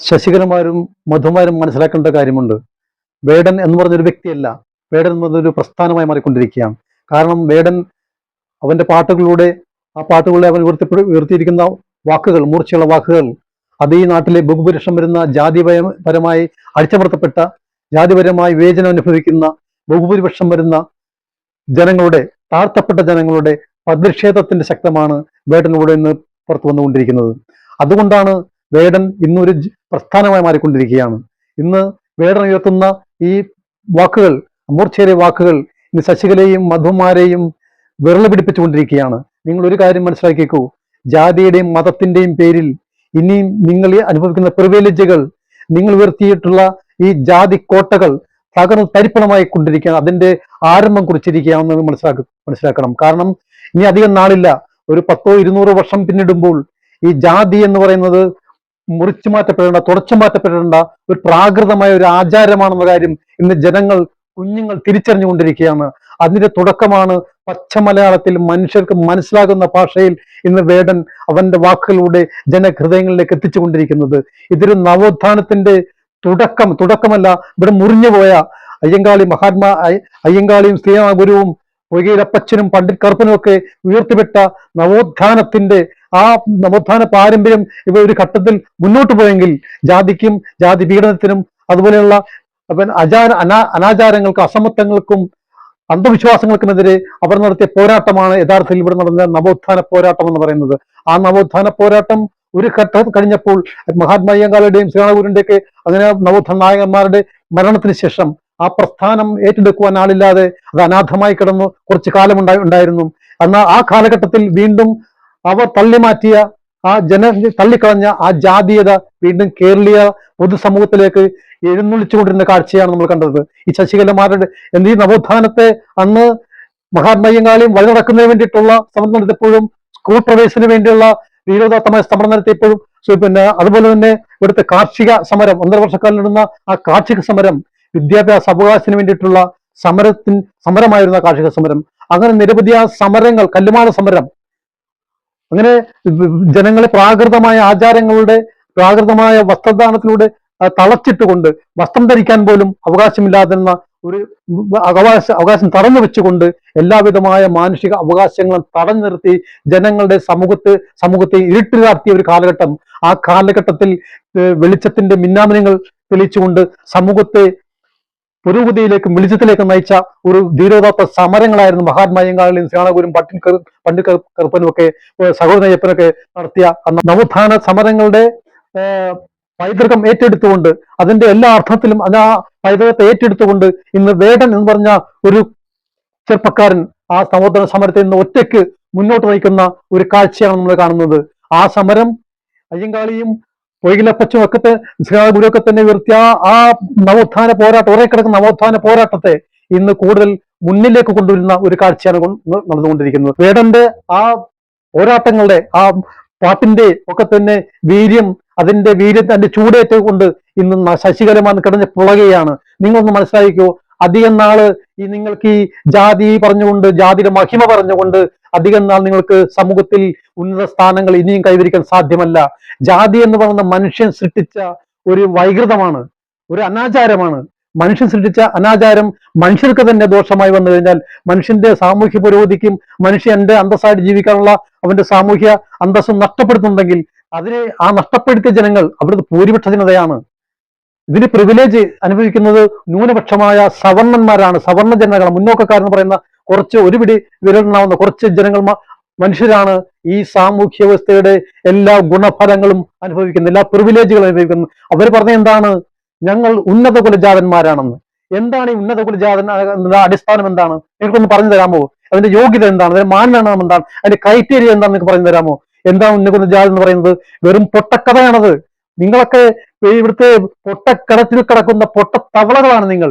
ശശികരന്മാരും മധുമാരും മനസ്സിലാക്കേണ്ട കാര്യമുണ്ട്. വേടൻ എന്ന് പറഞ്ഞൊരു വ്യക്തിയല്ല. വേടൻ എന്ന് പറഞ്ഞൊരു പ്രസ്ഥാനമായി മാറിക്കൊണ്ടിരിക്കുകയാണ്. കാരണം വേടൻ അവന്റെ പാട്ടുകളിലൂടെ ആ പാട്ടുകളിലെ അവൻ ഉയർത്തി ഉയർത്തിയിരിക്കുന്ന വാക്കുകൾ മൂർച്ചയുള്ള വാക്കുകൾ അത് ഈ നാട്ടിലെ ബഹുപുരുഷം വരുന്ന ജാതിപരമായി അടിച്ചമർത്തപ്പെട്ട ജാതിപരമായി വിവേചനം അനുഭവിക്കുന്ന ബഹുഭൂരിപക്ഷം വരുന്ന ജനങ്ങളുടെ താഴ്ത്തപ്പെട്ട ജനങ്ങളുടെ പ്രതിഷേധത്തിന്റെ ശക്തമാണ് വേട്ടനിലൂടെ ഇന്ന് പുറത്തു വന്നുകൊണ്ടിരിക്കുന്നത്. അതുകൊണ്ടാണ് വേടൻ ഇന്നൊരു പ്രസ്ഥാനമായി മാറിക്കൊണ്ടിരിക്കുകയാണ്. ഇന്ന് വേടൻ ഉയർത്തുന്ന ഈ വാക്കുകൾ മൂർച്ചയേറിയ വാക്കുകൾ ഇന്ന് ശശികലയും മധുമാരെയും വിരള പിടിപ്പിച്ചുകൊണ്ടിരിക്കുകയാണ്. നിങ്ങൾ ഒരു കാര്യം മനസ്സിലാക്കിക്കൂ? ജാതിയുടെയും മതത്തിന്റെയും പേരിൽ ഇനിയും നിങ്ങൾ അനുഭവിക്കുന്ന പ്രിവിലേജുകൾ നിങ്ങൾ ഉയർത്തിയിട്ടുള്ള ഈ ജാതി കോട്ടകൾ തകർന്ന് തരിപ്പണമായി കൊണ്ടിരിക്കുകയാണ്. അതിന്റെ ആരംഭം കുറിച്ചിരിക്കുകയാണെന്ന് മനസ്സിലാക്ക മനസ്സിലാക്കണം. കാരണം ഇനി അധികം നാളില്ല. ഒരു പത്തോ ഇരുന്നൂറോ വർഷം പിന്നിടുമ്പോൾ ഈ ജാതി എന്ന് പറയുന്നത് മുറിച്ചു മാറ്റപ്പെടേണ്ട തുടച്ചു മാറ്റപ്പെടേണ്ട ഒരു പ്രാകൃതമായ ഒരു ആചാരമാണെന്ന കാര്യം ഇന്ന് ജനങ്ങൾ കുഞ്ഞുങ്ങൾ തിരിച്ചറിഞ്ഞുകൊണ്ടിരിക്കുകയാണ്. അതിന്റെ തുടക്കമാണ് പച്ച മലയാളത്തിൽ മനുഷ്യർക്ക് മനസ്സിലാകുന്ന ഭാഷയിൽ ഇന്ന് വേടൻ അവന്റെ വാക്കുകളിലൂടെ ജനഹൃദയങ്ങളിലേക്ക് എത്തിച്ചുകൊണ്ടിരിക്കുന്നത്. ഇതൊരു നവോത്ഥാനത്തിന്റെ തുടക്കം തുടക്കമല്ല ഇവിടെ മുറിഞ്ഞുപോയ അയ്യങ്കാളി മഹാത്മാ അയ്യങ്കാളിയും അയ്യങ്കാളിയും ശ്രീരാമഗുരുവും പൊയ്കയിലപ്പച്ചനും പണ്ഡിറ്റ് കറുപ്പനും ഒക്കെ ഉയർത്തിവിട്ട നവോത്ഥാനത്തിന്റെ ആ നവോത്ഥാന പാരമ്പര്യം ഇവ ഒരു ഘട്ടത്തിൽ മുന്നോട്ട് പോയെങ്കിൽ ജാതിക്കും ജാതി പീഡനത്തിനും അതുപോലെയുള്ള പിന്നെ അചാര അനാ അനാചാരങ്ങൾക്കും അസമത്വങ്ങൾക്കും അന്ധവിശ്വാസങ്ങൾക്കുമെതിരെ അവർ നടത്തിയ പോരാട്ടമാണ് യഥാർത്ഥത്തിൽ ഇവിടെ നടന്ന നവോത്ഥാന പോരാട്ടം എന്ന് പറയുന്നത്. ആ നവോത്ഥാന പോരാട്ടം ഒരു ഘട്ടം കഴിഞ്ഞപ്പോൾ മഹാത്മാ അയ്യങ്കാളുടെയും ശ്രീനാഗുരുടെയും ഒക്കെ അങ്ങനെ നവോത്ഥാന നായകന്മാരുടെ മരണത്തിന് ശേഷം ആ പ്രസ്ഥാനം ഏറ്റെടുക്കുവാൻ ആളില്ലാതെ അത് അനാഥമായി കിടന്നു കുറച്ചു കാലം ഉണ്ടായി ഉണ്ടായിരുന്നു. എന്നാൽ ആ കാലഘട്ടത്തിൽ വീണ്ടും അവർ തള്ളിമാറ്റിയ ആ ജന തള്ളിക്കളഞ്ഞ ആ ജാതീയത വീണ്ടും കേരളീയ പൊതുസമൂഹത്തിലേക്ക് എഴുന്നള്ളിച്ചുകൊണ്ടിരുന്ന കാഴ്ചയാണ് നമ്മൾ കണ്ടത്. ഈ ശശികലമാരുടെ എന്ത് ഈ നവോത്ഥാനത്തെ അന്ന് മഹാത്മയ്യങ്കാളിയും വഴി നടക്കുന്നതിന് വേണ്ടിയിട്ടുള്ള സമരം നടത്തിയപ്പോഴും സ്കൂൾ പ്രവേശനത്തിന് വേണ്ടിയുള്ള വീരോദാത്തമായ സമരം നടത്തിയപ്പോഴും പിന്നെ അതുപോലെ തന്നെ ഇവിടുത്തെ കാർഷിക സമരം ഒന്നര വർഷക്കാലം നടന്ന ആ കാർഷിക സമരം വിദ്യാഭ്യാസ അവകാശത്തിന് വേണ്ടിയിട്ടുള്ള സമരത്തിൻ സമരമായിരുന്ന കാർഷിക സമരം. അങ്ങനെ നിരവധി ആ സമരങ്ങൾ കല്ലുമാണ സമരം അങ്ങനെ ജനങ്ങളെ പ്രാകൃതമായ ആചാരങ്ങളുടെ പ്രാകൃതമായ വസ്ത്രദാനത്തിലൂടെ തളച്ചിട്ട് തളച്ചിട്ടുകൊണ്ട് വസ്ത്രം ധരിക്കാൻ പോലും അവകാശമില്ലാതിരുന്ന ഒരു അവകാശ അവകാശം തടഞ്ഞു വെച്ചുകൊണ്ട് എല്ലാവിധമായ മാനുഷിക അവകാശങ്ങളും തടഞ്ഞു നിർത്തി ജനങ്ങളുടെ സമൂഹത്ത് സമൂഹത്തെ ഇരുട്ടിലാർത്തിയ ഒരു കാലഘട്ടം. ആ കാലഘട്ടത്തിൽ വെളിച്ചത്തിന്റെ മിന്നാമിനങ്ങൾ തെളിയിച്ചുകൊണ്ട് സമൂഹത്തെ പുരോഗതിയിലേക്കും വെളിച്ചത്തിലേക്കും നയിച്ച ഒരു ധീരോദാത്ത സമരങ്ങളായിരുന്നു മഹാത്മായങ്കാളിലും ശ്രീനാഗുരും പട്ടിൻ കറു- കറുപ്പനും ഒക്കെ സഹോദരയ്യപ്പനൊക്കെ നടത്തിയ നവോത്ഥാന സമരങ്ങളുടെ പൈതൃകം ഏറ്റെടുത്തുകൊണ്ട് അതിന്റെ എല്ലാ അർത്ഥത്തിലും അത് ആ പൈതൃകത്തെ ഏറ്റെടുത്തുകൊണ്ട് ഇന്ന് വേടൻ എന്ന് പറഞ്ഞ ഒരു ചെറുപ്പക്കാരൻ ആ നവോത്ഥാന സമരത്തെ ഇന്ന് ഒറ്റയ്ക്ക് മുന്നോട്ട് നയിക്കുന്ന ഒരു കാഴ്ചയാണ് നമ്മൾ കാണുന്നത്. ആ സമരം അയ്യങ്കാളിയും പൊയ്കിലപ്പച്ചും ഒക്കെ ഒക്കെ തന്നെ ഉയർത്തിയ ആ- നവോത്ഥാന പോരാട്ടം ഒരേ കിടക്കുന്ന നവോത്ഥാന പോരാട്ടത്തെ ഇന്ന് കൂടുതൽ മുന്നിലേക്ക് കൊണ്ടുവരുന്ന ഒരു കാഴ്ചയാണ് നടന്നുകൊണ്ടിരിക്കുന്നത്. വേടന്റെ ആ പോരാട്ടങ്ങളുടെ ആ പാട്ടിന്റെ ഒക്കെ തന്നെ വീര്യം അതിന്റെ വീര്യത്തിന്റെ ചൂടേറ്റ് കൊണ്ട് ഇന്ന് ശശികരമാണ് കിടന്ന് പുളകയാണ്. നിങ്ങളൊന്ന് മനസ്സിലാക്കിക്കോ അധികം നാൾ ഈ നിങ്ങൾക്ക് ഈ ജാതി പറഞ്ഞുകൊണ്ട് ജാതിയുടെ മഹിമ പറഞ്ഞുകൊണ്ട് അധികം നാൾ നിങ്ങൾക്ക് സമൂഹത്തിൽ ഉന്നത സ്ഥാനങ്ങൾ ഇനിയും കൈവരിക്കാൻ സാധ്യമല്ല. ജാതി എന്ന് പറയുന്ന മനുഷ്യൻ സൃഷ്ടിച്ച ഒരു വൈകൃതമാണ് ഒരു അനാചാരമാണ്. മനുഷ്യൻ സൃഷ്ടിച്ച അനാചാരം മനുഷ്യർക്ക് തന്നെ ദോഷമായി വന്നു കഴിഞ്ഞാൽ മനുഷ്യന്റെ സാമൂഹ്യ പുരോഗതിക്കും മനുഷ്യന്റെ അന്തസ്സായിട്ട് ജീവിക്കാനുള്ള അവന്റെ സാമൂഹ്യ അന്തസ്സും നഷ്ടപ്പെടുത്തുന്നുണ്ടെങ്കിൽ അതിനെ ആ നഷ്ടപ്പെടുത്തിയ ജനങ്ങൾ അവരുടെ ഭൂരിപക്ഷ ജനതയാണ്. ഇതിന് പ്രിവിലേജ് അനുഭവിക്കുന്നത് ന്യൂനപക്ഷമായ സവർണന്മാരാണ് സവർണ ജനങ്ങളാണ് മുന്നോക്കക്കാരെന്ന് പറയുന്ന കുറച്ച് ഒരുപിടി വിരലുണ്ടാവുന്ന കുറച്ച് ജനങ്ങൾ മനുഷ്യരാണ് ഈ സാമൂഹ്യ വ്യവസ്ഥയുടെ എല്ലാ ഗുണഫലങ്ങളും അനുഭവിക്കുന്നത് എല്ലാ പ്രിവിലേജുകളും അനുഭവിക്കുന്നത്. അവർ പറഞ്ഞ എന്താണ്? ഞങ്ങൾ ഉന്നത കുലജാതന്മാരാണെന്ന് എന്താണ് ഈ ഉന്നത കുലജാതൻ അടിസ്ഥാനം എന്താണ്? നിങ്ങൾക്കൊന്ന് പറഞ്ഞു തരാമോ? അതിന്റെ യോഗ്യത എന്താണ്? അതിന്റെ മാനദണ്ഡം എന്താണ്? അതിന്റെ ക്രൈറ്റീരിയ എന്താണെന്ന് നിങ്ങൾക്ക് പറഞ്ഞു തരാമോ? എന്താണ് ഉന്നത കുലജാതൻ എന്ന് പറയുന്നത്? വെറും പൊട്ടക്കഥയാണത്. നിങ്ങളൊക്കെ ഇവിടുത്തെ പൊട്ടക്കടത്തിൽ കിടക്കുന്ന പൊട്ടത്തവളകളാണ് നിങ്ങൾ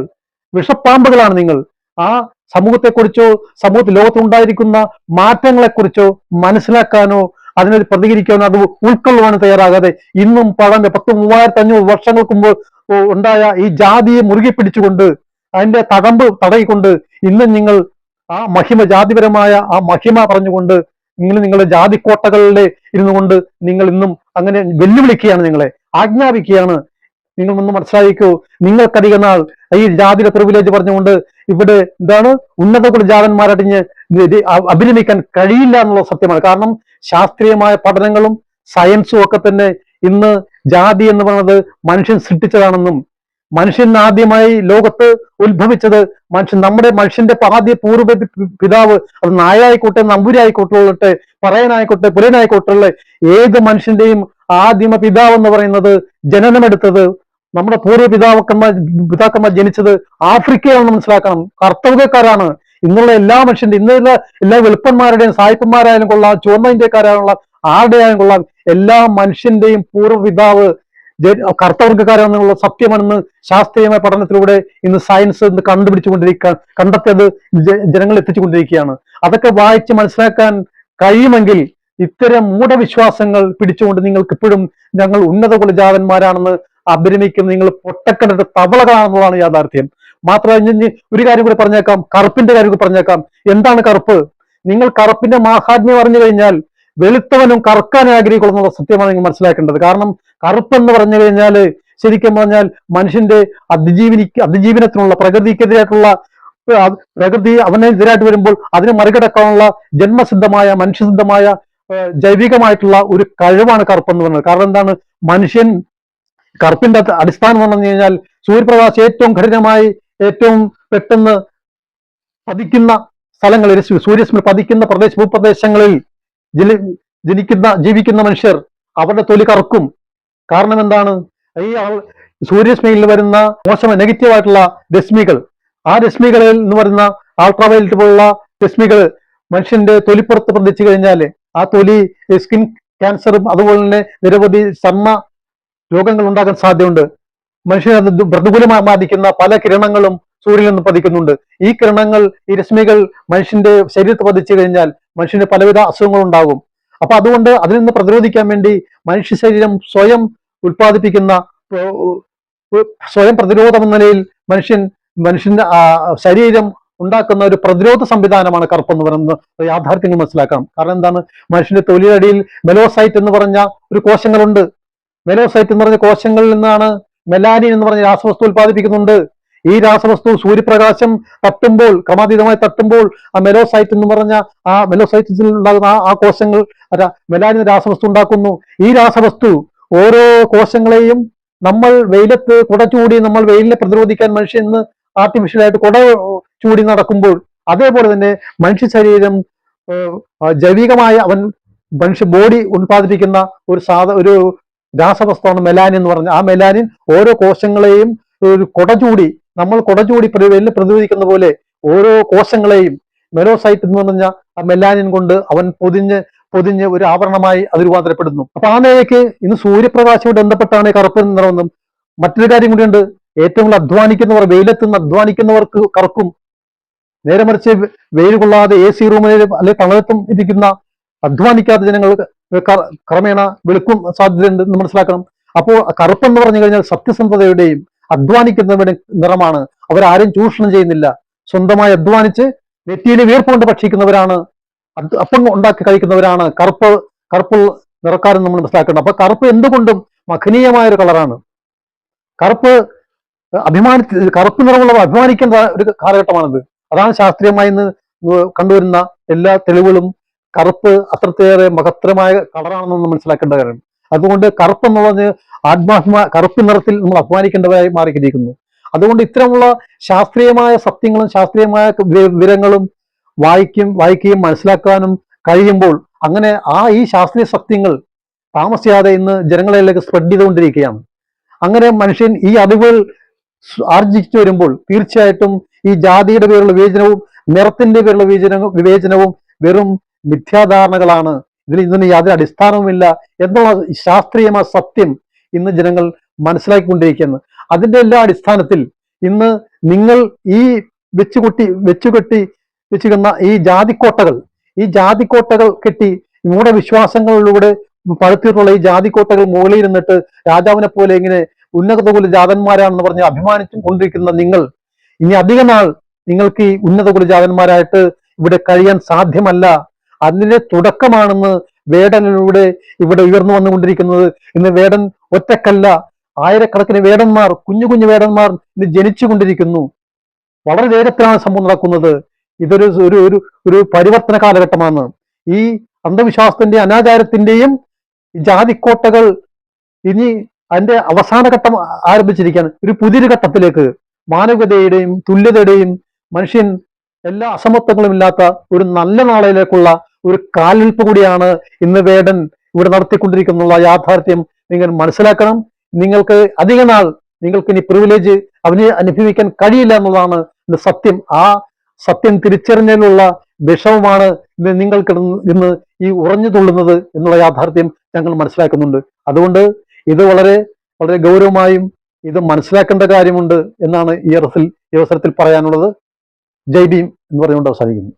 വിഷപ്പാമ്പുകളാണ് നിങ്ങൾ. ആ സമൂഹത്തെക്കുറിച്ചോ സമൂഹത്തിൽ ലോകത്തുണ്ടായിരിക്കുന്ന മാറ്റങ്ങളെക്കുറിച്ചോ മനസ്സിലാക്കാനോ അതിനെ പ്രതികരിക്കാനോ അത് ഉൾക്കൊള്ളുവാനോ തയ്യാറാകാതെ ഇന്നും പഴമ പത്ത് മൂവായിരത്തി അഞ്ഞൂറ് വർഷങ്ങൾക്ക് മുമ്പ് ഉണ്ടായ ഈ ജാതിയെ മുറുകെ പിടിച്ചുകൊണ്ട് അതിന്റെ തടമ്പ് തടയിക്കൊണ്ട് ഇന്നും നിങ്ങൾ ആ മഹിമ ജാതിപരമായ ആ മഹിമ പറഞ്ഞുകൊണ്ട് നിങ്ങൾ നിങ്ങളുടെ ജാതിക്കോട്ടകളിലെ ഇരുന്നു കൊണ്ട് നിങ്ങൾ ഇന്നും അങ്ങനെ വെല്ലുവിളിക്കുകയാണ് നിങ്ങളെ. ആജ്ഞാപിക്കുകയാണ്. നിങ്ങൾ ഒന്ന് മനസ്സിലാക്കിക്കോ നിങ്ങൾക്കധികം നാൾ ഈ ജാതിയുടെ പ്രിവിലേജ് പറഞ്ഞുകൊണ്ട് ഇവിടെ എന്താണ് ഉന്നത കുലജാതന്മാരടിഞ്ഞ് അഭിനമിക്കാൻ കഴിയില്ല എന്നുള്ള സത്യമാണ്. കാരണം ശാസ്ത്രീയമായ പഠനങ്ങളും സയൻസും ഒക്കെ തന്നെ ഇന്ന് ജാതി എന്ന് പറയുന്നത് മനുഷ്യൻ സൃഷ്ടിച്ചതാണെന്നും മനുഷ്യൻ ആദ്യമായി ലോകത്ത് ഉത്ഭവിച്ചത് മനുഷ്യൻ നമ്മുടെ മനുഷ്യന്റെ ആദ്യ പൂർവ പിതാവ് അത് നായായിക്കോട്ടെ നമ്പൂരി ആയിക്കോട്ടെ പറയനായിക്കോട്ടെ പുലനായിക്കോട്ടെ ഏത് മനുഷ്യന്റെയും ആദിമ പിതാവ് എന്ന് പറയുന്നത് ജനനമെടുത്തത് നമ്മുടെ പൂർവ പിതാവക്കന്മാർ പിതാക്കന്മാർ ജനിച്ചത് ആഫ്രിക്കയാണെന്ന് മനസ്സിലാക്കണം. കർത്തവ്യക്കാരാണ്. ഇന്നുള്ള എല്ലാ മനുഷ്യന്റെ ഇന്നുള്ള എല്ലാ വെളുപ്പന്മാരുടെയും സായിപ്പന്മാരായാലും കൊള്ളാം ചുവന്ന ഇന്ത്യക്കാരായുള്ള ആരുടെയായാലും കൊള്ളാം എല്ലാ മനുഷ്യന്റെയും പൂർവ പിതാവ് കർത്തവർഗക്കാരാണെന്നുള്ള സത്യമാണെന്ന് ശാസ്ത്രീയമായ പഠനത്തിലൂടെ ഇന്ന് സയൻസ് കണ്ടുപിടിച്ചുകൊണ്ടിരിക്കുക കണ്ടെത്തിയത് ജനങ്ങൾ എത്തിച്ചുകൊണ്ടിരിക്കുകയാണ്. അതൊക്കെ വായിച്ച് മനസ്സിലാക്കാൻ കഴിയുമെങ്കിൽ ഇത്തരം മൂഢവിശ്വാസങ്ങൾ പിടിച്ചുകൊണ്ട് നിങ്ങൾക്ക് ഇപ്പോഴും ഞങ്ങൾ ഉന്നത കുലജാതന്മാരാണെന്ന് അഭിരമിക്കുന്ന നിങ്ങൾ പൊട്ടക്കണ്ടിട്ട് തവളകളാണെന്നുള്ളതാണ് യാഥാർത്ഥ്യം. മാത്രമല്ല ഒരു കാര്യം കൂടി പറഞ്ഞേക്കാം. കറുപ്പിന്റെ കാര്യം കൂടി പറഞ്ഞേക്കാം. എന്താണ് കറുപ്പ്? നിങ്ങൾ കറുപ്പിന്റെ മാഹാത്മ്യം അറിഞ്ഞു കഴിഞ്ഞാൽ വെളുത്തവനും കറുക്കാൻ ആഗ്രഹിക്കുള്ള സത്യമാണ് നിങ്ങൾ മനസ്സിലാക്കേണ്ടത്. കാരണം കറുപ്പെന്ന് പറഞ്ഞു കഴിഞ്ഞാൽ ശരിക്കും പറഞ്ഞാൽ മനുഷ്യന്റെ അതിജീവനി അതിജീവനത്തിനുള്ള പ്രകൃതിക്കെതിരായിട്ടുള്ള പ്രകൃതി അവനെതിരായിട്ട് വരുമ്പോൾ അതിനെ മറികടക്കാനുള്ള ജന്മസിദ്ധമായ മനുഷ്യസിദ്ധമായ ജൈവികമായിട്ടുള്ള ഒരു കഴിവാണ് കറുപ്പ് എന്ന് പറയുന്നത്. കാരണം എന്താണ്? മനുഷ്യൻ കറുപ്പിന്റെ അടിസ്ഥാനം പറഞ്ഞു കഴിഞ്ഞാൽ സൂര്യപ്രകാശം ഏറ്റവും കഠിനമായി ഏറ്റവും പെട്ടെന്ന് പതിക്കുന്ന സ്ഥലങ്ങളിൽ സൂര്യസ്മി പതിക്കുന്ന പ്രദേശ ഭൂപ്രദേശങ്ങളിൽ ജനിക്കുന്ന ജീവിക്കുന്ന മനുഷ്യർ അവരുടെ തൊലി കറക്കും. കാരണം എന്താണ്? ഈ ആൾ സൂര്യരശ്മിയിൽ വരുന്ന മോശം നെഗറ്റീവായിട്ടുള്ള രശ്മികൾ ആ രശ്മികളിൽ എന്ന് പറയുന്ന അൾട്രാവയലറ്റ് പോലുള്ള രശ്മികൾ മനുഷ്യന്റെ തൊലിപ്പുറത്ത് പ്രതിച്ചു കഴിഞ്ഞാൽ ആ തൊലി സ്കിൻ ക്യാൻസറും അതുപോലെ തന്നെ നിരവധി ചർമ്മ രോഗങ്ങൾ ഉണ്ടാകാൻ സാധ്യതയുണ്ട്. മനുഷ്യനെ അത് പ്രതികൂലമായി ബാധിക്കുന്ന പല കിരണങ്ങളും സൂര്യനിൽ നിന്ന് പതിക്കുന്നുണ്ട്. ഈ കിരണങ്ങൾ ഈ രശ്മികൾ മനുഷ്യന്റെ ശരീരത്തിൽ പതിച്ചു കഴിഞ്ഞാൽ മനുഷ്യന് പലവിധ അസുഖങ്ങൾ ഉണ്ടാകും. അപ്പൊ അതുകൊണ്ട് അതിൽ നിന്ന് പ്രതിരോധിക്കാൻ വേണ്ടി മനുഷ്യ ശരീരം സ്വയം ഉൽപ്പാദിപ്പിക്കുന്ന സ്വയം പ്രതിരോധം എന്ന നിലയിൽ മനുഷ്യൻ മനുഷ്യന്റെ ശരീരം ഉണ്ടാക്കുന്ന ഒരു പ്രതിരോധ സംവിധാനമാണ് കറുപ്പ് എന്ന് പറയുന്നത് യാഥാർത്ഥ്യങ്ങൾ മനസ്സിലാക്കണം. കാരണം എന്താണ്? മനുഷ്യന്റെ തൊലിയടിയിൽ മെലോസൈറ്റ് എന്ന് പറഞ്ഞ ഒരു കോശങ്ങളുണ്ട്. മെലോസൈറ്റ് എന്ന് പറഞ്ഞ കോശങ്ങളിൽ നിന്നാണ് മെലാനിൻ എന്ന് പറഞ്ഞ രാസവസ്തു ഉൽപ്പാദിപ്പിക്കുന്നുണ്ട്. ഈ രാസവസ്തു സൂര്യപ്രകാശം തട്ടുമ്പോൾ ക്രമാതീതമായി തട്ടുമ്പോൾ ആ മെലോസൈറ്റ് എന്ന് പറഞ്ഞ ആ മെലോസൈറ്റിൽ ഉണ്ടാകുന്ന ആ കോശങ്ങൾ മെലാനിൻ രാസവസ്തു ഉണ്ടാക്കുന്നു. ഈ രാസവസ്തു ഓരോ കോശങ്ങളെയും നമ്മൾ വെയിലത്ത് കുടച്ചുകൂടി നമ്മൾ വെയിലിനെ പ്രതിരോധിക്കാൻ മനുഷ്യൻ ഇന്ന് ആർട്ടിഫിഷ്യലായിട്ട് കുട ചൂടി നടക്കുമ്പോൾ അതേപോലെ തന്നെ മനുഷ്യ ശരീരം ജൈവികമായ അവൻ മനുഷ്യ ബോഡി ഉൽപ്പാദിപ്പിക്കുന്ന ഒരു സാധ ഒരു രാസവസ്തുവാണ് മെലാനിൻ എന്ന് പറഞ്ഞ. ആ മെലാനിൻ ഓരോ കോശങ്ങളെയും ഒരു കുടചൂടി നമ്മൾ കുടചൂടി വെല്ല് പ്രതിരോധിക്കുന്ന പോലെ ഓരോ കോശങ്ങളെയും മെലോസൈറ്റ് എന്ന് പറഞ്ഞ ആ മെലാനിൻ കൊണ്ട് അവൻ പൊതിഞ്ഞ് പൊതിഞ്ഞ് ഒരു ആവരണമായി അത് രൂപാന്തരപ്പെടുന്നു. അപ്പൊ ആ നിലയ്ക്ക് ഇന്ന് സൂര്യപ്രകാശവുമായി ബന്ധപ്പെട്ടാണ് കറുപ്പ് നിറമെന്നും മറ്റൊരു കാര്യം കൂടിയുണ്ട്. ഏറ്റവും കൂടുതൽ അധ്വാനിക്കുന്നവർ വെയിലത്ത് നിന്ന് അധ്വാനിക്കുന്നവർക്ക് കറക്കും നേരെ മറിച്ച് വെയിൽ കൊള്ളാതെ എ സി റൂമിൽ അല്ലെങ്കിൽ തണലത്തും ഇരിക്കുന്ന അധ്വാനിക്കാത്ത ജനങ്ങൾ ക്രമേണ വെളുക്കും സാധ്യതയുണ്ട് എന്ന് മനസ്സിലാക്കണം. അപ്പോൾ കറുപ്പെന്ന് പറഞ്ഞു കഴിഞ്ഞാൽ സത്യസന്ധതയുടെയും അധ്വാനിക്കുന്നവരുടെ നിറമാണ്. അവരാരും ചൂഷണം ചെയ്യുന്നില്ല. സ്വന്തമായി അധ്വാനിച്ച് നെറ്റിയിലെ വീർപ്പുകൊണ്ട് ഭക്ഷിക്കുന്നവരാണ് അപ്പം ഉണ്ടാക്കി കഴിക്കുന്നവരാണ് കറുപ്പ് കറുപ്പ് നിറക്കാരെന്ന് നമ്മൾ മനസ്സിലാക്കേണ്ടത്. അപ്പൊ കറുപ്പ് എന്തുകൊണ്ടും മഹനീയമായ ഒരു കളറാണ്. കറുപ്പ് അഭിമാനി കറുപ്പ് നിറമുള്ള അഭിമാനിക്കേണ്ട ഒരു കാലഘട്ടമാണിത്. അതാണ് ശാസ്ത്രീയമായി ഇന്ന് കണ്ടുവരുന്ന എല്ലാ തെളിവുകളും കറുപ്പ് അത്രത്തേറെ മഹത്തരമായ കളറാണെന്ന് മനസ്സിലാക്കേണ്ട കാര്യം. അതുകൊണ്ട് കറുപ്പ് എന്ന് പറഞ്ഞ് ആത്മാഭിമാ കറുപ്പ് നിറത്തിൽ നമ്മൾ അഭിമാനിക്കേണ്ടവരായി മാറിക്കിരിക്കുന്നു. അതുകൊണ്ട് ഇത്തരമുള്ള ശാസ്ത്രീയമായ സത്യങ്ങളും ശാസ്ത്രീയമായ വിവരങ്ങളും വായിക്കും വായിക്കുകയും മനസ്സിലാക്കാനും കഴിയുമ്പോൾ അങ്ങനെ ആ ഈ ശാസ്ത്രീയ സത്യങ്ങൾ താമസിയാതെ ഇന്ന് ജനങ്ങളിലേക്ക് സ്പ്രെഡ് ചെയ്തുകൊണ്ടിരിക്കുകയാണ്. അങ്ങനെ മനുഷ്യൻ ഈ അറിവുകൾ ആർജിച്ചു വരുമ്പോൾ തീർച്ചയായിട്ടും ഈ ജാതിയുടെ പേരുള്ള വിവേചനവും നിറത്തിന്റെ പേരുള്ള വിവേചനവും വിവേചനവും വെറും മിഥ്യാധാരണകളാണ്. ഇതിൽ ഇതിന് യാതൊരു അടിസ്ഥാനവുമില്ല എന്നുള്ള ശാസ്ത്രീയമായ സത്യം ഇന്ന് ജനങ്ങൾ മനസ്സിലാക്കിക്കൊണ്ടിരിക്കുന്നത് അതിന്റെ എല്ലാ അടിസ്ഥാനത്തിൽ ഇന്ന് നിങ്ങൾ ഈ വെച്ചുകൊട്ടി വെച്ചുകെട്ടി വെച്ചിരുന്ന ഈ ജാതിക്കോട്ടകൾ ഈ ജാതിക്കോട്ടകൾ കെട്ടി മൂഢവിശ്വാസങ്ങളിലൂടെ പഴുത്തിയിട്ടുള്ള ഈ ജാതിക്കോട്ടകൾ മുകളിൽ ഇരുന്നിട്ട് രാജാവിനെ പോലെ ഇങ്ങനെ ഉന്നത കുല ജാതന്മാരാണെന്ന് പറഞ്ഞ് അഭിമാനിച്ചും കൊണ്ടിരിക്കുന്ന നിങ്ങൾ ഇനി അധിക നാൾ നിങ്ങൾക്ക് ഈ ഉന്നത കുല ജാതന്മാരായിട്ട് ഇവിടെ കഴിയാൻ സാധ്യമല്ല. അതിന്റെ തുടക്കമാണെന്ന് വേടനിലൂടെ ഇവിടെ ഉയർന്നു വന്നുകൊണ്ടിരിക്കുന്നത്. ഇന്ന് വേടൻ ഒറ്റക്കല്ല. ആയിരക്കണക്കിന് വേടന്മാർ കുഞ്ഞു കുഞ്ഞു വേടന്മാർ ഇന്ന് ജനിച്ചുകൊണ്ടിരിക്കുന്നു വളരെ വേഗത്തിലാണ് സംഭവം നടക്കുന്നത്. ഇതൊരു ഒരു ഒരു ഒരു പരിവർത്തന കാലഘട്ടമാണ്. ഈ അന്ധവിശ്വാസത്തിന്റെ അനാചാരത്തിന്റെയും ജാതിക്കോട്ടകൾ ഇനി അതിന്റെ അവസാന ഘട്ടം ആരംഭിച്ചിരിക്കുകയാണ്. ഒരു പുതിയൊരു ഘട്ടത്തിലേക്ക് മാനവികതയുടെയും തുല്യതയുടെയും മനുഷ്യൻ എല്ലാ അസമത്വങ്ങളും ഇല്ലാത്ത ഒരു നല്ല നാളയിലേക്കുള്ള ഒരു കാൽവെൽപ്പ് കൂടിയാണ് ഇന്ന് വേടൻ ഇവിടെ നടത്തിക്കൊണ്ടിരിക്കുന്ന യാഥാർത്ഥ്യം നിങ്ങൾ മനസ്സിലാക്കണം. നിങ്ങൾക്ക് അധിക നാൾ നിങ്ങൾക്ക് ഇനി പ്രിവിലേജ് അവനെ അനുഭവിക്കാൻ കഴിയില്ല എന്നുള്ളതാണ് സത്യം. ആ സത്യം തിരിച്ചറിഞ്ഞതിലുള്ള വിഷമമാണ് നിങ്ങൾക്ക് ഇന്ന് ഈ ഉറഞ്ഞു തുള്ളുന്നത് എന്നുള്ള യാഥാർത്ഥ്യം ഞങ്ങൾ മനസ്സിലാക്കുന്നുണ്ട്. അതുകൊണ്ട് ഇത് വളരെ വളരെ ഗൗരവമായും ഇത് മനസ്സിലാക്കേണ്ട കാര്യമുണ്ട് എന്നാണ് ഈ അവസരത്തിൽ പറയാനുള്ളത്. ജയ് ഭീം എന്ന് പറഞ്ഞുകൊണ്ട് അവസാനിക്കുന്നു.